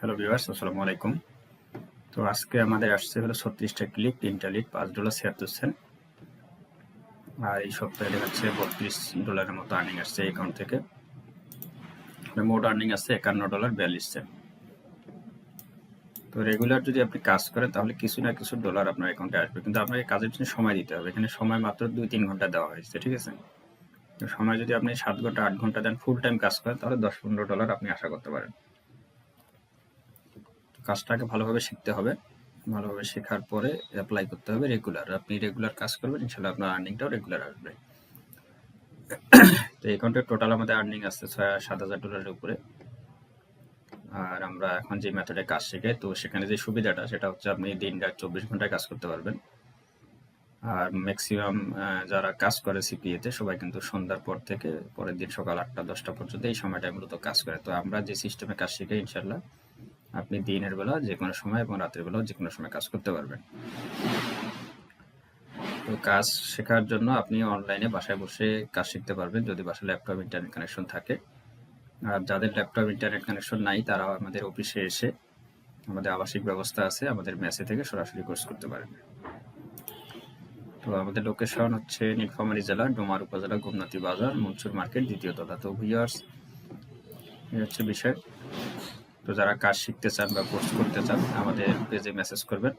Hello viewers, আসসালামু আলাইকুম। তো আজকে আমাদের আসছে হলো ছত্রিশটা ক্লিক তিনটা লিড পাঁচ ডলার ছিয়াত্তর সেন্ট আর এই সপ্তাহে দেখাচ্ছে বত্রিশ ডলারের মতো আর্নিং আসছে এই অ্যাকাউন্ট থেকে। মানে মোট আর্নিং আসছে একান্ন ডলার বিয়াল্লিশ সেন্ট তো রেগুলার যদি আপনি কাজ করেন, তাহলে কিছু না কিছু ডলার আপনার অ্যাকাউন্টে আসবে। কিন্তু আপনাকে কাজের জন্য সময় দিতে হবে। এখানে সময় মাত্র দুই তিন ঘণ্টা দেওয়া হয়েছে, ঠিক আছে? সময় যদি আপনি সাত ঘণ্টা, আট ঘণ্টা দেন ফুল টাইম কাজ করেন, তাহলে দশ পনেরো ডলার আপনি আশা করতে পারেন। কাজটাকে ভালোভাবে শিখতে হবে। ভালোভাবে শেখার পরে অ্যাপ্লাই করতে হবে রেগুলার আপনি রেগুলার কাজ করবেন ইনশাল্লাহ আপনার আর্নিংটাও রেগুলার আসবে। তো এই টোটাল আমাদের আর্নিং আসছে ছয়, সাত হাজার ডলারের উপরে। আর আমরা এখন যে মেথডে কাজ শেখাই, তো সেখানে যে সুবিধাটা, সেটা হচ্ছে আপনি দিন রাত চব্বিশ ঘন্টায় কাজ করতে পারবেন। আর ম্যাক্সিমাম যারা কাজ করে সিপিএতে সবাই কিন্তু সন্ধ্যার পর থেকে পরের দিন সকাল আটটা, দশটা পর্যন্ত এই সময়টায় মূলত কাজ করে। তো আমরা যে সিস্টেমে কাজ শিখাই ইনশাল্লাহ আপনি দিনের বেলা যে কোনো সময় এবং রাতের বেলাও যে কোনো সময় কাজ করতে পারবেন। তো কাজ শেখার জন্য আপনি অনলাইনে বাসায় বসে কাজ শিখতে পারবেন যদি বাসায় ল্যাপটপ ইন্টারনেট কানেকশন থাকে। আর যাদের ল্যাপটপ ইন্টারনেট কানেকশন নাই, তারা আমাদের অফিসে এসে আমাদের আবাসিক ব্যবস্থা আছে, আমাদের মেসে থেকে সরাসরি কোর্স করতে পারেন। তো আমাদের লোকেশন হচ্ছে নীলফামারী জেলা, ডোমার উপজেলা, গোমনাথী বাজার, মনসুর মার্কেট, দ্বিতীয় তলা তো ভিউয়ার্স এই হচ্ছে বিষয়। তো যারা কাজ শিখতে চান বা কোর্স করতে চান, আমাদের পেজে মেসেজ করবেন।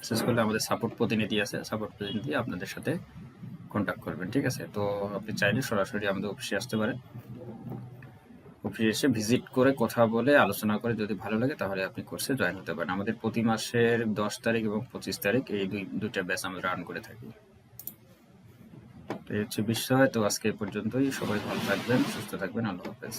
মেসেজ করলে আমাদের সাপোর্ট প্রতিনিধি আছে সাপোর্ট প্রতিনিধি আপনাদের সাথে কন্ট্যাক্ট করবেন, ঠিক আছে? তো আপনি চাইলে সরাসরি আমাদের অফিসে আসতে পারেন। অফিসে এসে ভিজিট করে কথা বলে, আলোচনা করে যদি ভালো লাগে তাহলে আপনি কোর্সে জয়েন হতে পারেন। আমাদের প্রতি মাসের দশ তারিখ এবং পঁচিশ তারিখ এই দুই, দুইটা ব্যাচ আমরা রান করে থাকি। তো এই হচ্ছে বিষয়। তো আজকে পর্যন্তই। সবাই ভালো থাকবেন, সুস্থ থাকবেন। আল্লাহ হাফেজ।